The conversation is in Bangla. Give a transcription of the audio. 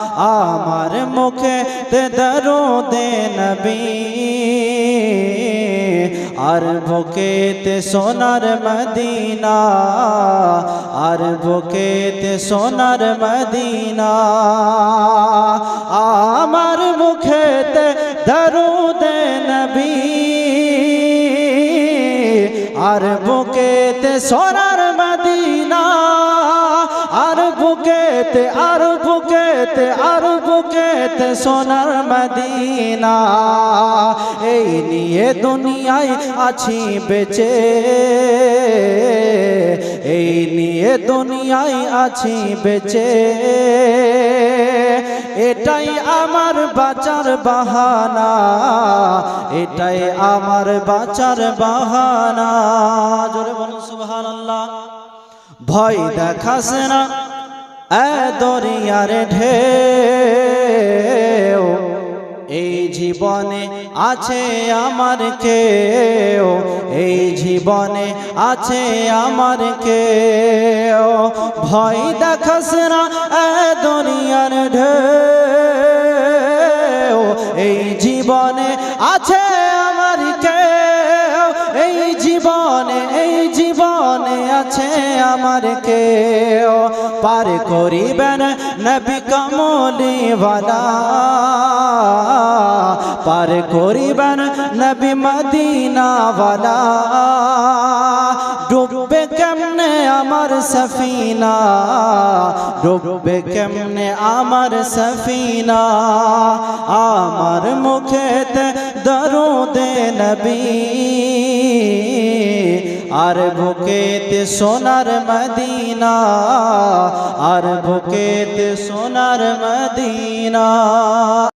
আমার মুখে তে দরুদে নবী। আর বুকেতে সোনার মদিনা। আর বুকেতে সোনার মদিনা। আমার মুখেতে দরুদে নবী। আর বুকেতে সোনার মদিনা। বুকেতে আর বুকেতে আর বুকেতে সোনার মদিনা। এই নিয়ে দুনিয়ায় আছি বেঁচে। এই নিয়ে দুনিয়ায় আছি বেঁচে। এটাই আমার বাঁচার বাহানা। এটাই আমার বাঁচার বাহানা। জোরে বলুন, সুবহানাল্লাহ। ভয় দেখাস না। দরিয়ার ঢেউ, এই জীবনে আছে আমার কেউ, এই জীবনে আছে আমার কেউ। ভয় দেখাস না দরিয়ার ঢেউ, এই জীবনে আছে জীবনে আছে আমার কেউ? পার করিবেন নবী কমলিওয়ালা। পার করিবেন নবী মদিনাওয়ালা। ডুববে কেমনে আমার সফিনা? ডুববে কেমনে আমার সফিনা? আমার মুখেতে দরুদে নবী। আর বুকেতে সোনার মদিনা আর বুকেতে সোনার মদিনা।